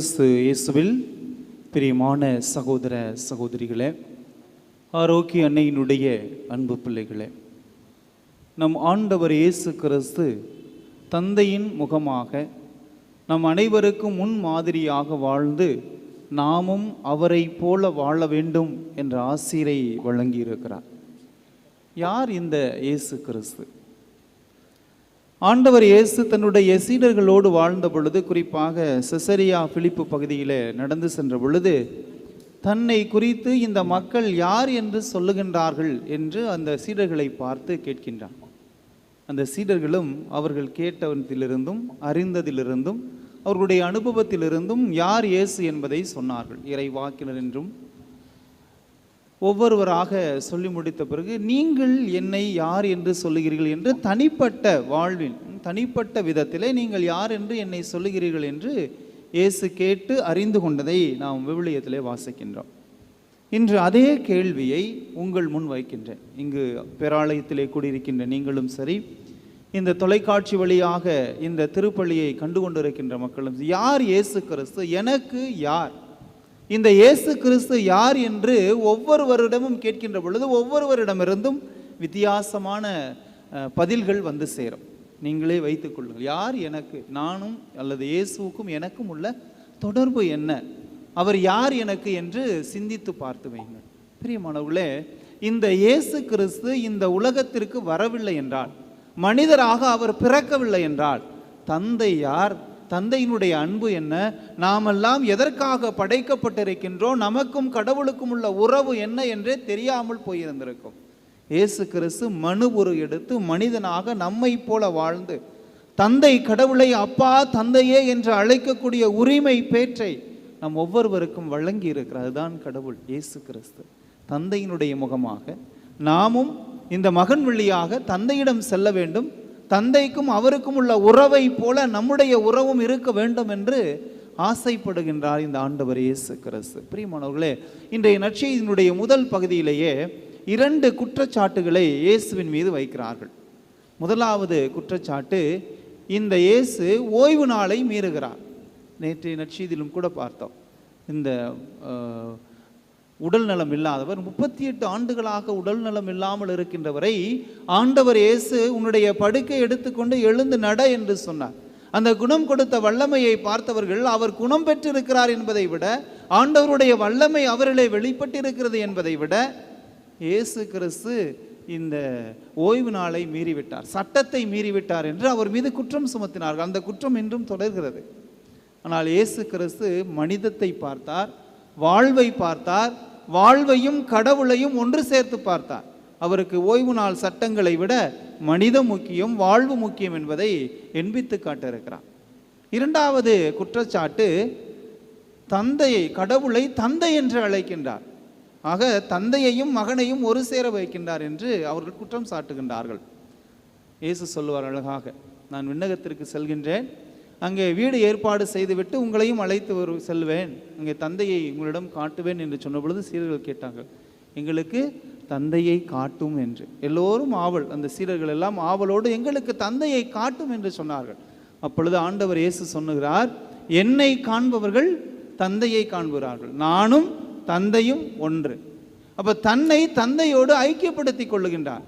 கிறிஸ்து இயேசுவில் பிரியமான சகோதர சகோதரிகளே ஆரோக்கிய அன்னையினுடைய அன்பு பிள்ளைகளே நம் ஆண்டவர் இயேசு கிறிஸ்து தந்தையின் முகமாக நம் அனைவருக்கும் முன் மாதிரியாக வாழ்ந்து நாமும் அவரை போல வாழ வேண்டும் என்ற ஆசிரை வழங்கியிருக்கிறார். யார் இந்த இயேசு கிறிஸ்து? ஆண்டவர் இயேசு தன்னுடைய சீடர்களோடு வாழ்ந்த பொழுது குறிப்பாக செசரியா பிலிப்பு பகுதியில் நடந்து சென்ற பொழுது தன்னை குறித்து இந்த மக்கள் யார் என்று சொல்லுகின்றார்கள் என்று அந்த சீடர்களை பார்த்து கேட்கின்றான். அந்த சீடர்களும் அவர்கள் கேட்டவனத்திலிருந்தும் அறிந்ததிலிருந்தும் அவர்களுடைய அனுபவத்திலிருந்தும் யார் இயேசு என்பதை சொன்னார்கள். இறை வாக்கினர் என்றும் ஒவ்வொருவராக சொல்லி முடித்த பிறகு நீங்கள் என்னை யார் என்று சொல்லுகிறீர்கள்? என்று தனிப்பட்ட வாழ்வில் தனிப்பட்ட விதத்திலே நீங்கள் யார் என்று என்னை சொல்லுகிறீர்கள்? என்று இயேசு கேட்டு அறிந்து கொண்டதை நாம் விவிலியத்திலே வாசிக்கின்றோம். இன்று அதே கேள்வியை உங்கள் முன் வைக்கின்றேன். இங்கு பேராலயத்திலே கூடியிருக்கின்ற நீங்களும் சரி இந்த தொலைக்காட்சி வழியாக இந்த திருப்பள்ளியை கண்டு கொண்டிருக்கின்ற மக்களும் யார் இயேசு கிறிஸ்து? எனக்கு யார்? இந்த இயேசு கிறிஸ்து யார் என்று ஒவ்வொருவரிடமும் கேட்கின்ற பொழுது ஒவ்வொருவரிடமிருந்தும் வித்தியாசமான பதில்கள் வந்து சேரும். நீங்களே வைத்துக் கொள்ளுங்கள். யார் எனக்கு நானும் அல்லது இயேசுவுக்கும் எனக்கும் உள்ள தொடர்பு என்ன? அவர் யார் எனக்கு என்று சிந்தித்து பார்த்து வைங்கள் பிரியமானவர்களே இந்த இயேசு கிறிஸ்து இந்த உலகத்திற்கு வரவில்லை என்றால் மனிதராக அவர் பிறக்கவில்லை என்றால் தந்தை யார்? தந்தையினுடைய அன்பு என்ன? நாமெல்லாம் எதற்காக படைக்கப்பட்டிருக்கின்றோம்? நமக்கும் கடவுளுக்கும் உள்ள உறவு என்ன என்றே தெரியாமல் போயிருந்திருக்கும். இயேசு கிறிஸ்து மனு ஒரு எடுத்து மனிதனாக நம்மை போல வாழ்ந்து தந்தை கடவுளை அப்பா தந்தையே என்று அழைக்கக்கூடிய உரிமை பேற்றை நம் ஒவ்வொருவருக்கும் வழங்கி இருக்கிறார் அதுதான் கடவுள் இயேசு கிறிஸ்து. தந்தையினுடைய முகமாக நாமும் இந்த மகன் வழியாக தந்தையிடம் செல்ல வேண்டும். தந்தைக்கும் அவருக்கும் உள்ள உறவை போல நம்முடைய உறவும் இருக்க வேண்டும் என்று ஆசைப்படுகின்றார் இந்த ஆண்டவர் இயேசு கிறிஸ்து. பிரியமானவர்களே இன்றைய நற்செய்தியினுடைய முதல் பகுதியிலேயே இரண்டு குற்றச்சாட்டுகளை இயேசுவின் மீது வைக்கிறார்கள். முதலாவது குற்றச்சாட்டு இந்த இயேசு ஓய்வு நாளை மீறுகிறார். நேற்றைய நற்செய்தியிலும் கூட பார்த்தோம். இந்த உடல் நலம் இல்லாதவர். முப்பத்தி எட்டு ஆண்டுகளாக உடல் நலம் இல்லாமல் இருக்கின்றவரை ஆண்டவர் இயேசு உன்னுடைய படுக்கை எடுத்துக்கொண்டு எழுந்து நட என்று சொன்னார். அந்த குணம் கொடுத்த வல்லமையை பார்த்தவர்கள் அவர் குணம் பெற்றிருக்கிறார் என்பதை விட ஆண்டவருடைய வல்லமை அவர்களை வெளிப்பட்டிருக்கிறது என்பதை விட இயேசு கிறிஸ்து இந்த ஓய்வு நாளை மீறிவிட்டார். சட்டத்தை மீறிவிட்டார் என்று அவர் மீது குற்றம் சுமத்தினார்கள். அந்த குற்றம் இன்றும் தொடர்கிறது. ஆனால் இயேசு கிறிஸ்து மனிதத்தை பார்த்தார் வாழ்வை பார்த்தார் வாழ்வையும் கடவுளையும் ஒன்று சேர்த்து பார்த்தார். அவருக்கு ஓய்வு நாள் சட்டங்களை விட மனித முக்கியம் வாழ்வு முக்கியம் என்பதை எண்பித்து காட்டிருக்கிறார் இரண்டாவது குற்றச்சாட்டு தந்தையை கடவுளை தந்தை என்று அழைக்கின்றார். ஆக தந்தையையும் மகனையும் ஒரு சேர வைக்கின்றார் என்று அவர்கள் குற்றம் சாட்டுகின்றார்கள். இயேசு சொல்லுவார் அழகாக நான் விண்ணகத்திற்கு செல்கின்றேன் அங்கே வீடு ஏற்பாடு செய்துவிட்டு உங்களையும் அழைத்து வரு செல்வேன். அங்கே தந்தையை உங்களிடம் காட்டுவேன் என்று சொன்ன பொழுது சீடர்கள் கேட்டார்கள். எங்களுக்கு தந்தையை காட்டும் என்று. எல்லோரும் ஆவல் அந்த சீடர்கள் எல்லாம் ஆவலோடு எங்களுக்கு தந்தையை காட்டும் என்று சொன்னார்கள். அப்பொழுது ஆண்டவர் இயேசு சொன்னுகிறார் என்னை காண்பவர்கள் தந்தையை காண்கிறார்கள் நானும் தந்தையும் ஒன்று. அப்போ தன்னை தந்தையோடு ஐக்கியப்படுத்தி கொள்ளுகின்றார்.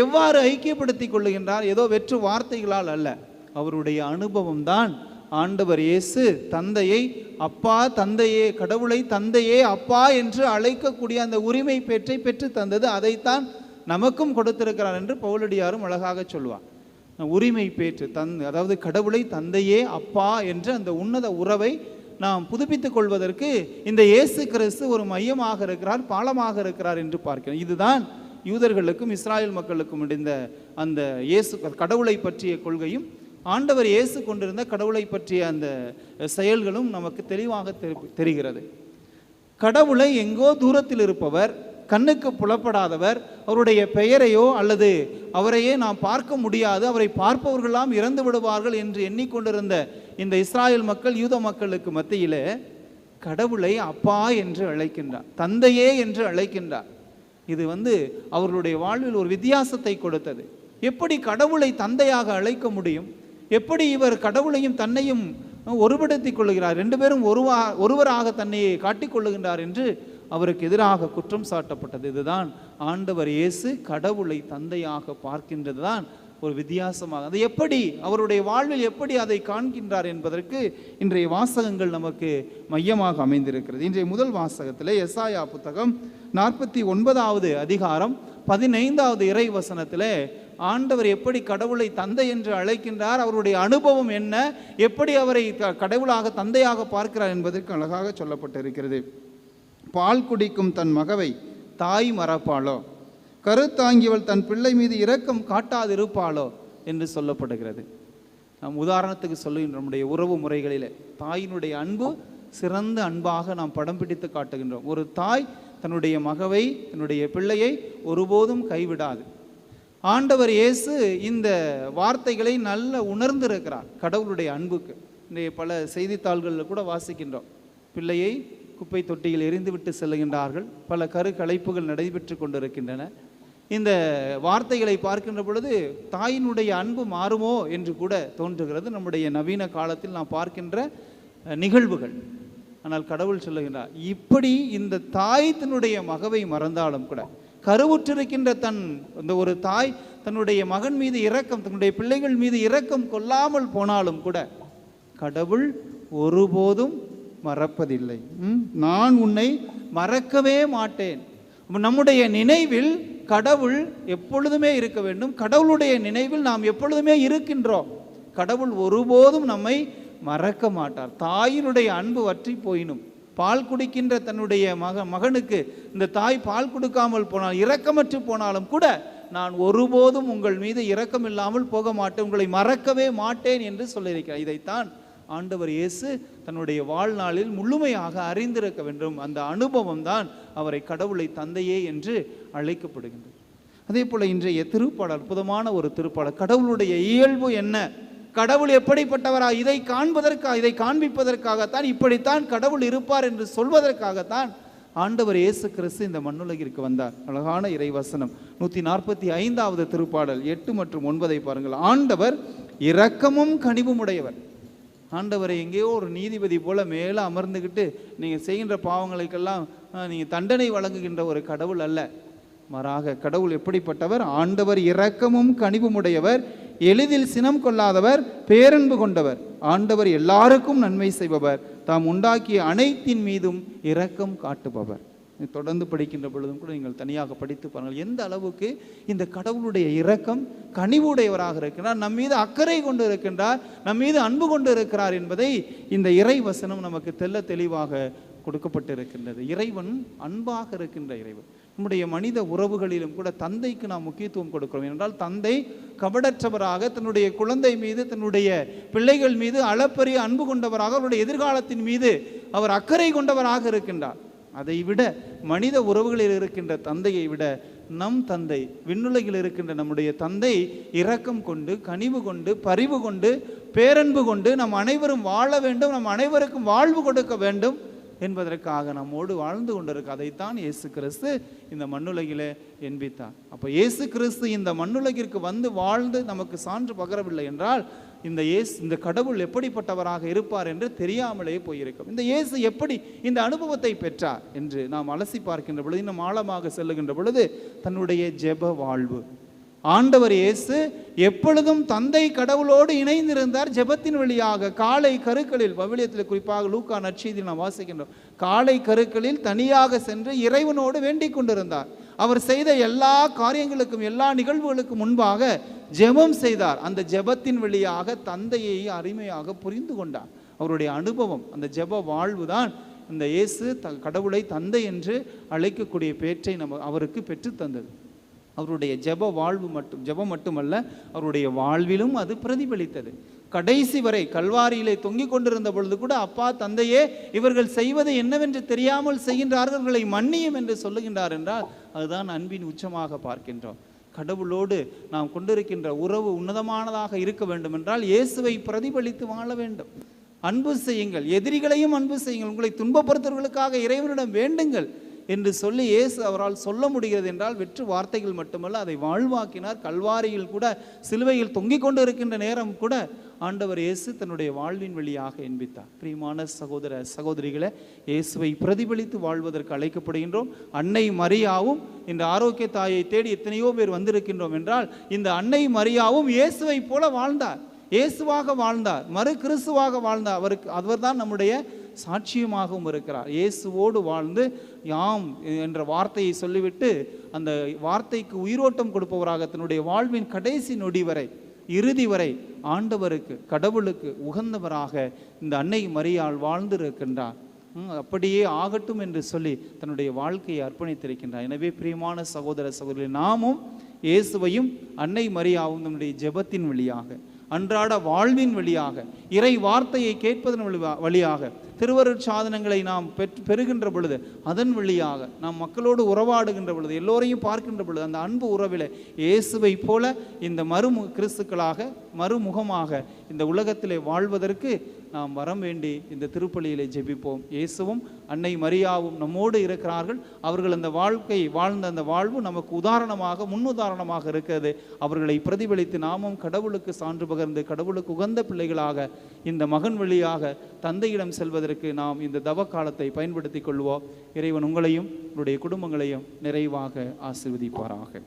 எவ்வாறு ஐக்கியப்படுத்தி கொள்ளுகின்றார்? ஏதோ வெற்று வார்த்தைகளால் அல்ல. அவருடைய அனுபவம் தான் ஆண்டவர் இயேசு தந்தையை அப்பா தந்தையே கடவுளை தந்தையே அப்பா என்று அழைக்கக்கூடிய அந்த உரிமை பெற்றை பெற்று தந்தது. அதைத்தான் நமக்கும் கொடுத்திருக்கிறார் என்று பவுலடியாரும் அழகாக சொல்வார். உரிமை பேற்று தன் அதாவது கடவுளை தந்தையே அப்பா என்ற அந்த உன்னத உறவை நாம் புதுப்பித்துக் கொள்வதற்கு இந்த இயேசு கிறிஸ்து ஒரு மையமாக இருக்கிறார் பாலமாக இருக்கிறார் என்று பார்க்கிறோம். இதுதான் யூதர்களுக்கும் இஸ்ராயல் மக்களுக்கும் இடைந்த அந்த இயேசு கடவுளை பற்றிய கொள்கையும் ஆண்டவர் இயேசு கொண்டிருந்த கடவுளை பற்றிய அந்த செயல்களும் நமக்கு தெளிவாக தெரிகிறது. கடவுளை எங்கோ தூரத்தில் இருப்பவர் கண்ணுக்கு புலப்படாதவர் அவருடைய பெயரையோ அல்லது அவரையே நாம் பார்க்க முடியாது அவரை பார்ப்பவர்களாம் இறந்து விடுவார்கள் என்று எண்ணிக்கொண்டிருந்த இந்த இஸ்ராயல் மக்கள் யூத மக்களுக்கு மத்தியிலே கடவுளை அப்பா என்று அழைக்கின்றார் தந்தையே என்று அழைக்கின்றார். இது வந்து அவர்களுடைய வாழ்வில் ஒரு வித்தியாசத்தை கொடுத்தது. எப்படி கடவுளை தந்தையாக அழைக்க முடியும்? எப்படி இவர் கடவுளையும் தன்னையும் ஒருபடுத்திக் கொள்கிறார்? ரெண்டு பேரும் ஒருவா ஒருவராக தன்னை காட்டிக்கொள்ளுகின்றார் என்று அவருக்கு எதிராக குற்றம் சாட்டப்பட்டது. இதுதான் ஆண்டவர் இயேசு கடவுளை தந்தையாக பார்க்கின்றது தான் ஒரு வித்தியாசமாக. அது எப்படி அவருடைய வாழ்வில் எப்படி அதை காண்கின்றார் என்பதற்கு இன்றைய வாசகங்கள் நமக்கு மையமாக அமைந்திருக்கிறது. இன்றைய முதல் வாசகத்தில் எஸ்ஆயா புத்தகம் நாற்பத்தி ஒன்பதாவது அதிகாரம் பதினைந்தாவது இறை வசனத்தில் ஆண்டவர் எப்படி கடவுளை தந்தை என்று அழைக்கின்றார் அவருடைய அனுபவம் என்ன எப்படி அவரை கடவுளாக தந்தையாக பார்க்கிறார் என்பதற்கு அழகாக சொல்லப்பட்டிருக்கிறது. பால் குடிக்கும் தன் மகவை தாய் மறப்பாளோ? கருத்தாங்கியவள் தன் பிள்ளை மீது இரக்கம் காட்டாதிருப்பாளோ? என்று சொல்லப்படுகிறது. நாம் உதாரணத்துக்கு சொல்லுகின்ற நம்முடைய உறவு முறைகளில் தாயினுடைய அன்பு சிறந்த அன்பாக நாம் படம் பிடித்து காட்டுகின்றோம். ஒரு தாய் தன்னுடைய மகவை தன்னுடைய பிள்ளையை ஒருபோதும் கைவிடாது. ஆண்டவர் இயேசு இந்த வார்த்தைகளை நல்ல உணர்ந்திருக்கிறார். கடவுளுடைய அன்புக்கு. இன்றைய பல செய்தித்தாள்களில் கூட வாசிக்கின்றோம். பிள்ளையை குப்பை தொட்டியில் எரிந்துவிட்டு செல்லுகின்றார்கள் பல கரு கலைப்புகள் நடைபெற்று கொண்டிருக்கின்றன. இந்த வார்த்தைகளை பார்க்கின்ற பொழுது தாயினுடைய அன்பு மாறுமோ என்று கூட தோன்றுகிறது. நம்முடைய நவீன காலத்தில் நாம் பார்க்கின்ற நிகழ்வுகள். ஆனால் கடவுள் சொல்லுகின்றார் இப்படி இந்த தாய் தன்னுடைய மகவை மறந்தாலும் கூட கருவுற்றிருக்கின்ற தன் இந்த ஒரு தாய் தன்னுடைய மகன் மீது இரக்கம் தன்னுடைய பிள்ளைகள் மீது இரக்கம் கொள்ளாமல் போனாலும் கூட கடவுள் ஒருபோதும் மறப்பதில்லை. ம்? நான் உன்னை மறக்கவே மாட்டேன். நம்முடைய நினைவில் கடவுள் எப்பொழுதுமே இருக்க வேண்டும். கடவுளுடைய நினைவில் நாம் எப்பொழுதுமே இருக்கின்றோம். கடவுள் ஒருபோதும் நம்மை மறக்க மாட்டார். தாயினுடைய அன்பு வற்றி போயினும். பால் குடிக்கின்ற தன்னுடைய மக மகனுக்கு இந்த தாய் பால் கொடுக்காமல் போனால் இரக்கமற்று போனாலும் கூட நான் ஒருபோதும் உங்கள் மீது இரக்கம் இல்லாமல் போக மாட்டேன் உங்களை மறக்கவே மாட்டேன் என்று சொல்லியிருக்கிறார். இதைத்தான் ஆண்டவர் இயேசு தன்னுடைய வாழ்நாளில் முழுமையாக அறிந்திருக்க வேண்டும். அந்த அனுபவம் தான் அவரை கடவுளை தந்தையே என்று அழைக்கப்படுகின்றது. அதே போல் இன்றைய திருப்பாடல் அற்புதமான ஒரு திருப்பாடல். கடவுளுடைய இயல்பு என்ன? கடவுள் எப்படிப்பட்டவரா? இதை காண்பதற்காக இதை காண்பிப்பதற்காகத்தான் இப்படித்தான் கடவுள் இருப்பார் என்று சொல்வதற்காகத்தான் ஆண்டவர் இயேசு கிறிஸ்து இந்த மண்ணுலகிற்கு வந்தார். அழகான இறைவசனம். நூற்றி நாற்பத்தி ஐந்தாவது திருப்பாடல் எட்டு மற்றும் ஒன்பதை பாருங்கள். ஆண்டவர் இரக்கமும் கனிவும் உடையவர். ஆண்டவரை எங்கேயோ ஒரு நீதிபதி போல மேலே அமர்ந்துக்கிட்டு நீங்கள் செய்கின்ற பாவங்களுக்கெல்லாம் நீங்கள் தண்டனை வழங்குகின்ற ஒரு கடவுள் அல்ல. மாறாக கடவுள் எப்படிப்பட்டவர்? ஆண்டவர் இரக்கமும் கனிவும் உடையவர். எளிதில் சினம் கொள்ளாதவர் பேரன்பு கொண்டவர். ஆண்டவர் எல்லாருக்கும் நன்மை செய்பவர். தாம் உண்டாக்கிய அனைத்தின் மீதும் இரக்கம் காட்டுபவர். தொடர்ந்து படிக்கின்ற பொழுதும் கூட நீங்கள் தனியாக படித்து பாருங்கள் எந்த அளவுக்கு இந்த கடவுளுடைய இரக்கம் கனிவுடையவராக இருக்கிறார் நம் மீது அக்கறை கொண்டு இருக்கின்றார் நம் மீது அன்பு கொண்டு இருக்கிறார் என்பதை இந்த இறை வசனம் நமக்கு தெல்ல தெளிவாக கொடுக்கப்பட்டிருக்கின்றது. இறைவன் அன்பாக இருக்கின்ற இறைவன். நம்முடைய மனித உறவுகளிலும் கூட தந்தைக்கு நாம் முக்கியத்துவம் கொடுக்கிறோம். என்றால் தந்தை கபடற்றவராக தன்னுடைய குழந்தை மீது தன்னுடைய பிள்ளைகள் மீது அளப்பரிய அன்பு கொண்டவராக அவருடைய எதிர்காலத்தின் மீது அவர் அக்கறை கொண்டவராக இருக்கின்றார். அதை விட மனித உறவுகளில் இருக்கின்ற தந்தையை விட நம் தந்தை விண்ணுலகில் இருக்கின்ற நம்முடைய தந்தை இரக்கம் கொண்டு கனிவு கொண்டு பரிவு கொண்டு பேரன்பு கொண்டு நம் அனைவரும் வாழ வேண்டும் நம் அனைவருக்கும் வாழ்வு கொடுக்க வேண்டும். என்பதற்காக நம்மோடு வாழ்ந்து கொண்டிருக்க அதைத்தான் இயேசு கிறிஸ்து இந்த மண்ணுலகிலே என்பித்தார். அப்போ இயேசு கிறிஸ்து இந்த மண்ணுலகிற்கு வந்து வாழ்ந்து நமக்கு சான்று பகரவில்லை என்றால் இந்த இயேசு இந்த கடவுள் எப்படிப்பட்டவராக இருப்பார் என்று தெரியாமலே போயிருக்கும். இந்த இயேசு எப்படி இந்த அனுபவத்தை பெற்றார் என்று நாம் அலசி பார்க்கின்ற பொழுது இன்னும் ஆழமாக செல்லுகின்ற பொழுது தன்னுடைய ஜெப வாழ்வு. ஆண்டவர் இயேசு எப்பொழுதும் தந்தை கடவுளோடு இணைந்திருந்தார் ஜெபத்தின் வழியாக. காலை கருக்களில் பவிலியத்தில் குறிப்பாக லூக்கா நற்செய்தியில் நாம் வாசிக்கின்றோம். காலை கருக்களில் தனியாக சென்று இறைவனோடு வேண்டிக் கொண்டிருந்தார். அவர் செய்த எல்லா காரியங்களுக்கும் எல்லா நிகழ்வுகளுக்கும் முன்பாக ஜெபம் செய்தார். அந்த ஜெபத்தின் வழியாக தந்தையை அருமையாக புரிந்து கொண்டார். அவருடைய அனுபவம் அந்த ஜெப வாழ்வு தான் இந்த இயேசு த கடவுளை தந்தை என்று அழைக்கக்கூடிய பேற்றை நம்ம அவருக்கு பெற்றுத் தந்தது. அவருடைய ஜெப வாழ்வு மட்டும் ஜபம் மட்டுமல்ல அவருடைய வாழ்விலும் அது பிரதிபலித்தது. கடைசி வரை கல்வாரியிலே தொங்கிக் கொண்டிருந்த பொழுது கூட அப்பா தந்தையே இவர்கள் செய்வது என்னவென்று தெரியாமல் செய்கின்றார்கள் இவர்களை மன்னியும் என்று சொல்லுகின்றார் என்றால் அதுதான் அன்பின் உச்சமாக பார்க்கின்றோம். கடவுளோடு நாம் கொண்டிருக்கின்ற உறவு உன்னதமானதாக இருக்க வேண்டும் என்றால் இயேசுவை பிரதிபலித்து வாழ வேண்டும். அன்பு செய்யுங்கள் எதிரிகளையும் அன்பு செய்யுங்கள். உங்களை துன்பப்படுத்துவர்களுக்காக இறைவனிடம் வேண்டுங்கள். என்று சொல்லி இயேசு அவரால் சொல்ல முடிகிறது என்றால் வெற்று வார்த்தைகள் மட்டுமல்ல அதை வாழ்வாக்கினார். கல்வாரியில் கூட சிலுவையில் தொங்கிக் கொண்டு இருக்கின்ற நேரம் கூட ஆண்டவர் இயேசு தன்னுடைய வாழ்வின் வழியாக என்பித்தார். பிரியமான சகோதர சகோதரிகளை இயேசுவை பிரதிபலித்து வாழ்வதற்கு அழைக்கப்படுகின்றோம். அன்னை மரியாவும் இந்த ஆரோக்கிய தாயை தேடி எத்தனையோ பேர் வந்திருக்கின்றோம் என்றால் இந்த அன்னை மரியாவும் இயேசுவை போல வாழ்ந்தார். இயேசுவாக வாழ்ந்தார். மறு கிறிஸ்துவாக வாழ்ந்தார். அவருக்கு அவர்தான் நம்முடைய சாட்சியமாகவும் இருக்கிறார். இயேசுவோடு வாழ்ந்து யாம் என்ற வார்த்தையை சொல்லிவிட்டு அந்த வார்த்தைக்கு உயிரோட்டம் கொடுப்பவராக தன்னுடைய வாழ்வின் கடைசி நொடி வரை இறுதி வரை ஆண்டவருக்கு கடவுளுக்கு உகந்தவராக இந்த அன்னை மரியாள் வாழ்ந்திருக்கின்றார். அப்படியே ஆகட்டும் என்று சொல்லி தன்னுடைய வாழ்க்கையை அர்ப்பணித்திருக்கின்றார். எனவே பிரியமான சகோதர சகோதரி நாமும் இயேசுவையும் அன்னை மரியாவும் நம்முடைய ஜெபத்தின் வழியாக அன்றாட வாழ்வின் வழியாக இறை வார்த்தையை கேட்பதன் வழியாக திருவருட் சாதனங்களை நாம் பெற் பெறுகின்ற பொழுது அதன் வழியாக நாம் மக்களோடு உறவாடுகின்ற பொழுது எல்லோரையும் பார்க்கின்ற பொழுது அந்த அன்பு உறவில் இயேசுவை போல இந்த மறுமு கிறிஸ்துக்களாக மறுமுகமாக இந்த உலகத்திலே வாழ்வதற்கு நாம் வரம் வேண்டி இந்த திருப்பலியிலே ஜெபிப்போம். இயேசுவும் அன்னை மரியாவும் நம்மோடு இருக்கிறார்கள். அவர்கள் அந்த வாழ்க்கை வாழ்ந்த அந்த வாழ்வு நமக்கு உதாரணமாக முன்னுதாரணமாக இருக்கிறது. அவர்களை பிரதிபலித்து நாமும் கடவுளுக்கு சான்று பகர்ந்து கடவுளுக்கு உகந்த பிள்ளைகளாக இந்த மகன் வழியாக தந்தையிடம் செல்வதற்கு நாம் இந்த தவ காலத்தை பயன்படுத்திக் கொள்வோம். இறைவன் உங்களையும் உங்களுடைய குடும்பங்களையும் நிறைவாக ஆசிர்வதிப்பாராக.